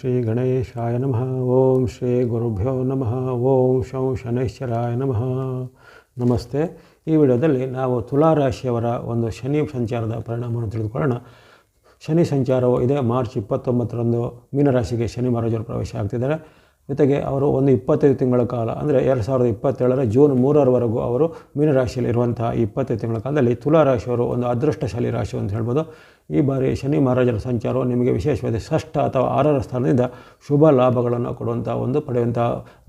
ಶ್ರೀ ಗಣೇಶಾಯ ನಮಃ. ಓಂ ಶ್ರೀ ಗುರುಭ್ಯೋ ನಮಃ. ಓಂ ಶಂ ಶನೈಶ್ವರಾಯ ನಮಃ. ನಮಸ್ತೆ. ಈ ವಿಡಿಯೋದಲ್ಲಿ ನಾವು ತುಲಾ ರಾಶಿಯವರ ಒಂದು ಶನಿ ಸಂಚಾರದ ಪರಿಣಾಮವನ್ನು ತಿಳಿದುಕೊಳ್ಳೋಣ. ಶನಿ ಸಂಚಾರವು ಇದೆ ಮಾರ್ಚ್ ಇಪ್ಪತ್ತೊಂಬತ್ತರಂದು ಮೀನರಾಶಿಗೆ ಶನಿ ಮಹಾರಾಜರು ಪ್ರವೇಶ ಆಗ್ತಿದ್ದಾರೆ. ಜೊತೆಗೆ ಅವರು ಒಂದು ಇಪ್ಪತ್ತೈದು ತಿಂಗಳ ಕಾಲ, ಅಂದರೆ ಎರಡು ಸಾವಿರದ ಇಪ್ಪತ್ತೇಳರ ಜೂನ್ ಮೂರರವರೆಗೂ ಅವರು ಮೀನರಾಶಿಯಲ್ಲಿ ಇರುವಂತಹ ಇಪ್ಪತ್ತೈದು ತಿಂಗಳ ಕಾಲದಲ್ಲಿ ತುಲಾ ರಾಶಿಯವರು ಒಂದು ಅದೃಷ್ಟಶಾಲಿ ರಾಶಿ ಅಂತ ಹೇಳ್ಬೋದು. ಈ ಬಾರಿ ಶನಿ ಮಹಾರಾಜರ ಸಂಚಾರವು ನಿಮಗೆ ವಿಶೇಷವಾದ ಷಷ್ಠ ಅಥವಾ ಆರರ ಸ್ಥಾನದಿಂದ ಶುಭ ಲಾಭಗಳನ್ನು ಕೊಡುವಂಥ ಒಂದು ಪಡೆಯುವಂಥ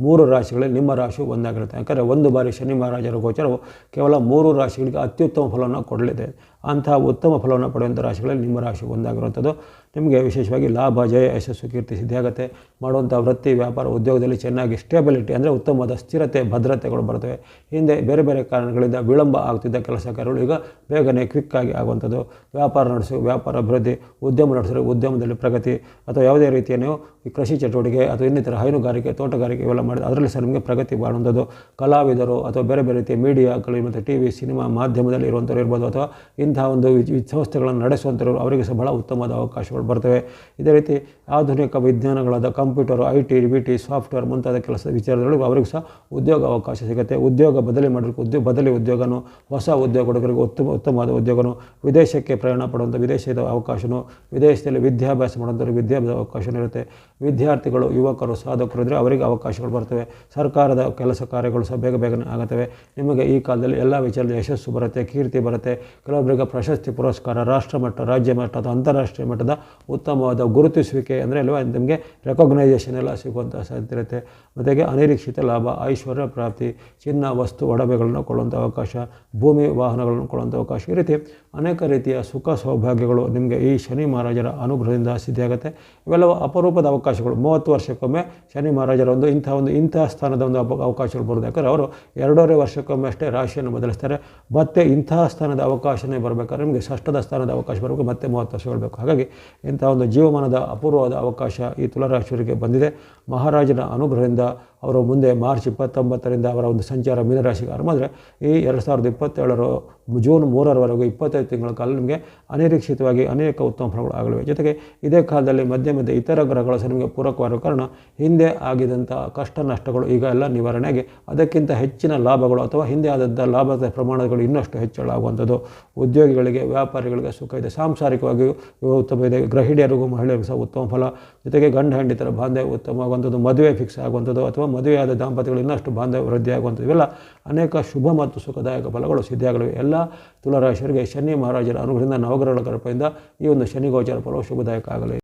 ಮೂರು ರಾಶಿಗಳಲ್ಲಿ ನಿಮ್ಮ ರಾಶಿ ಒಂದಾಗಿರುತ್ತೆ. ಯಾಕಂದರೆ ಒಂದು ಬಾರಿ ಶನಿ ಮಹಾರಾಜರ ಗೋಚರವು ಕೇವಲ ಮೂರು ರಾಶಿಗಳಿಗೆ ಅತ್ಯುತ್ತಮ ಫಲವನ್ನು ಕೊಡಲಿದೆ. ಅಂತಹ ಉತ್ತಮ ಫಲವನ್ನು ಪಡೆಯುವಂಥ ರಾಶಿಗಳಲ್ಲಿ ನಿಮ್ಮ ರಾಶಿ ಒಂದಾಗಿರುವಂಥದ್ದು. ನಿಮಗೆ ವಿಶೇಷವಾಗಿ ಲಾಭ, ಜಯ, ಯಶಸ್ಸು ಕೀರ್ತಿ ಸಿದ್ಧಿಯಾಗುತ್ತೆ. ಮಾಡುವಂಥ ವೃತ್ತಿ, ವ್ಯಾಪಾರ, ಉದ್ಯೋಗದಲ್ಲಿ ಚೆನ್ನಾಗಿ ಸ್ಟೇಬಿಲಿಟಿ ಅಂದರೆ ಉತ್ತಮವಾದ ಸ್ಥಿರತೆ, ಭದ್ರತೆಗಳು ಬರ್ತವೆ ಹಿಂದೆ ಬೇರೆ ಬೇರೆ ಕಾರಣಗಳಿಂದ ವಿಳಂಬ ಆಗ್ತಿದ್ದ ಕೆಲಸ ಕಾರ್ಯಗಳು ಈಗ ಬೇಗನೆ ಕ್ವಿಕ್ಕಾಗಿ ಆಗುವಂಥದ್ದು. ವ್ಯಾಪಾರ ನಡೆಸೋ, ವ್ಯಾಪಾರ ಅಭಿವೃದ್ಧಿ, ಉದ್ಯಮ ನಡೆಸಲು ಉದ್ಯಮದಲ್ಲಿ ಪ್ರಗತಿ ಅಥವಾ ಯಾವುದೇ ರೀತಿಯ ನೀವು ಈ ಕೃಷಿ ಚಟುವಟಿಕೆ ಅಥವಾ ಇನ್ನಿತರ ಹೈನುಗಾರಿಕೆ, ತೋಟಗಾರಿಕೆ ಇವೆಲ್ಲ ಮಾಡಿದ ಅದರಲ್ಲಿ ಸಹ ನಿಮಗೆ ಪ್ರಗತಿ ಮಾಡುವಂಥದ್ದು ಕಲಾವಿದರು ಅಥವಾ ಬೇರೆ ಬೇರೆ ರೀತಿಯ ಮೀಡಿಯಾಗಳು ಮತ್ತು ಟಿ ವಿ ಸಿನಿಮಾ ಮಾಧ್ಯಮದಲ್ಲಿ ಇರುವಂಥವ್ರು ಇರ್ಬೋದು ಅಥವಾ ಇಂತಹ ಒಂದು ಸಂಸ್ಥೆಗಳನ್ನು ನಡೆಸುವಂಥವ್ರು ಅವರಿಗೆ ಸಹ ಬಹಳ ಉತ್ತಮವಾದ ಅವಕಾಶಗಳು ಬರ್ತವೆ. ಇದೇ ರೀತಿ ಆಧುನಿಕ ವಿಜ್ಞಾನಗಳಾದ computer I T B T software ಮುಂತಾದ ಕೆಲಸ ವಿಚಾರದೊಳಗೆ ಅವರಿಗೂ ಸಹ ಉದ್ಯೋಗ ಅವಕಾಶ ಸಿಗುತ್ತೆ. ಉದ್ಯೋಗ ಬದಲಿ ಮಾಡಲಿಕ್ಕೆ ಉದ್ಯೋಗ ಬದಲಿ ಉದ್ಯೋಗನೂ, ಹೊಸ ಉದ್ಯೋಗ ಹುಡುಗರಿಗೆ ಉತ್ತಮ, ಉತ್ತಮವಾದ ಉದ್ಯೋಗನೂ, ವಿದೇಶಕ್ಕೆ ಪ್ರಯಾಣ ಪಡುವಂಥ ವಿದೇಶದ ಅವಕಾಶನೂ, ವಿದೇಶದಲ್ಲಿ ವಿದ್ಯಾಭ್ಯಾಸ ಮಾಡುವಂಥವ್ರಿಗೆ ವಿದ್ಯಾಭ್ಯಾಸ ಅವಕಾಶನೂ ಇರುತ್ತೆ. ವಿದ್ಯಾರ್ಥಿಗಳು, ಯುವಕರು, ಸಾಧಕರು ಇದ್ದರೆ ಅವರಿಗೆ ಅವಕಾಶಗಳು ಬರ್ತವೆ. ಸರ್ಕಾರದ ಕೆಲಸ ಕಾರ್ಯಗಳು ಸಹ ಬೇಗ ಬೇಗನೆ ಆಗುತ್ತವೆ. ನಿಮಗೆ ಈ ಕಾಲದಲ್ಲಿ ಎಲ್ಲ ವಿಚಾರದಲ್ಲಿ ಯಶಸ್ಸು ಬರುತ್ತೆ, ಕೀರ್ತಿ ಬರುತ್ತೆ. ಕೆಲವೊಬ್ಬರಿಗೆ ಪ್ರಶಸ್ತಿ ಪುರಸ್ಕಾರ ರಾಷ್ಟ್ರಮಟ್ಟ ರಾಜ್ಯ ಮಟ್ಟ ಅಥವಾ ಅಂತಾರಾಷ್ಟ್ರೀಯ ಮಟ್ಟದ ಉತ್ತಮವಾದ ಗುರುತಿಸುವಿಕೆ ಅಂದರೆ ಅಲ್ವಾ? ನಿಮಗೆ ರೆಕಗ್ನೈಸೇಷನ್ ಎಲ್ಲ ಸಿಗುವಂಥ ಸಾಧ್ಯತೆ ಇರುತ್ತೆ. ಜೊತೆಗೆ ಅನಿರೀಕ್ಷಿತ ಲಾಭ, ಐಶ್ವರ್ಯ ಪ್ರಾಪ್ತಿ, ಚಿನ್ನ, ವಸ್ತು, ಒಡವೆಗಳನ್ನು ಕೊಡುವಂಥ ಅವಕಾಶ, ಭೂಮಿ, ವಾಹನಗಳನ್ನು ಕೊಡುವಂಥ ಅವಕಾಶ ಈ ರೀತಿ ಅನೇಕ ರೀತಿಯ ಸುಖ ಸೌಭಾಗ್ಯಗಳು ನಿಮಗೆ ಈ ಶನಿ ಮಹಾರಾಜರ ಅನುಗ್ರಹದಿಂದ ಸಿದ್ಧಿಯಾಗುತ್ತೆ. ಇವೆಲ್ಲವೂ ಅಪರೂಪದ ಅವಕಾಶಗಳು. ಮೂವತ್ತು ವರ್ಷಕ್ಕೊಮ್ಮೆ ಶನಿ ಮಹಾರಾಜರ ಒಂದು ಇಂಥ ಒಂದು ಇಂಥ ಸ್ಥಾನದ ಒಂದು ಅವಕಾಶಗಳು ಬರೋದು ಯಾಕಂದರೆ ಅವರು ಎರಡೂವರೆ ವರ್ಷಕ್ಕೊಮ್ಮೆ ಅಷ್ಟೇ ರಾಶಿಯನ್ನು ಬದಲಿಸ್ತಾರೆ. ಮತ್ತೆ ಇಂಥ ಸ್ಥಾನದ ಅವಕಾಶನೇ ಬರಬೇಕಾದ್ರೆ ನಿಮಗೆ ಷಷ್ಠದ ಸ್ಥಾನದ ಅವಕಾಶ ಬರಬೇಕು, ಮತ್ತೆ ಮೂವತ್ತು ವರ್ಷಗಳು ಬೇಕು ಹಾಗಾಗಿ ಇಂಥ ಒಂದು ಜೀವಮಾನದ ಅಪೂರ್ವವಾದ ಅವಕಾಶ ಈ ತುಲಾರಾಶಿಯವರಿಗೆ ಬಂದಿದೆ. ಮಹಾರಾಜನ ಅನುಗ್ರಹದಿಂದ ಅವರು ಮುಂದೆ ಮಾರ್ಚ್ ಇಪ್ಪತ್ತೊಂಬತ್ತರಿಂದ ಅವರ ಒಂದು ಸಂಚಾರ ಮೀನರಾಶಿಗೆ ಆರಂಭ ಅಂದರೆ ಈ ಎರಡು ಸಾವಿರದ ಇಪ್ಪತ್ತೇಳರ ಜೂನ್ ಮೂರರವರೆಗೂ ಇಪ್ಪತ್ತೈದು ತಿಂಗಳ ಕಾಲ ನಿಮಗೆ ಅನಿರೀಕ್ಷಿತವಾಗಿ ಅನೇಕ ಉತ್ತಮ ಫಲಗಳು ಆಗಲಿವೆ. ಜೊತೆಗೆ ಇದೇ ಕಾಲದಲ್ಲಿ ಮಧ್ಯೆ ಮಧ್ಯೆ ಇತರ ಗ್ರಹಗಳು ಸಹ ನಿಮಗೆ ಪೂರಕವಾಗಿರುವ ಕಾರಣ ಹಿಂದೆ ಆಗಿದಂಥ ಕಷ್ಟ ನಷ್ಟಗಳು ಈಗ ಎಲ್ಲ ನಿವಾರಣೆಯಾಗಿ ಅದಕ್ಕಿಂತ ಹೆಚ್ಚಿನ ಲಾಭಗಳು ಅಥವಾ ಹಿಂದೆ ಆದಂಥ ಲಾಭದ ಪ್ರಮಾಣಗಳು ಇನ್ನಷ್ಟು ಹೆಚ್ಚಳ ಆಗುವಂಥದ್ದು ಉದ್ಯೋಗಿಗಳಿಗೆ ವ್ಯಾಪಾರಿಗಳಿಗೆ ಸುಖ ಇದೆ. ಸಾಂಸಾರಿಕವಾಗಿಯೂ ಉತ್ತಮ ಇದೆ. ಗೃಹಿಣಿಯರಿಗೂ ಮಹಿಳೆಯರಿಗೂ ಸಹ ಉತ್ತಮ ಫಲ ಜೊತೆಗೆ ಗಂಡ ಹೆಂಡಿತರ ಬಾಂಧವ್ಯ ಉತ್ತಮವಾಗುವಂಥದ್ದು ಮದುವೆ ಫಿಕ್ಸ್ ಆಗುವಂಥದ್ದು ಅಥವಾ ಮದುವೆಯಾದ ದಾಂಪತ್ಯಗಳು ಇನ್ನಷ್ಟು ಬಾಂಧವ್ಯ ವೃದ್ಧಿ ಆಗುವಂಥದ್ದು, ಇವೆಲ್ಲ ಅನೇಕ ಶುಭ ಮತ್ತು ಸುಖದಾಯಕ ಫಲಗಳು ಸಿದ್ಧಿಯಾಗಲಿವೆ. ಎಲ್ಲ ತುಲಾರಾಶಿಯರಿಗೆ ಶನಿ ಮಹಾರಾಜರ ಅನುಗ್ರಹದಿಂದ ನವಗ್ರಹಗಳ ಕೃಪೆಯಿಂದ ಈ ಒಂದು ಶನಿ ಗೋಚರ ಫಲವು ಶುಭದಾಯಕ ಆಗಲಿ.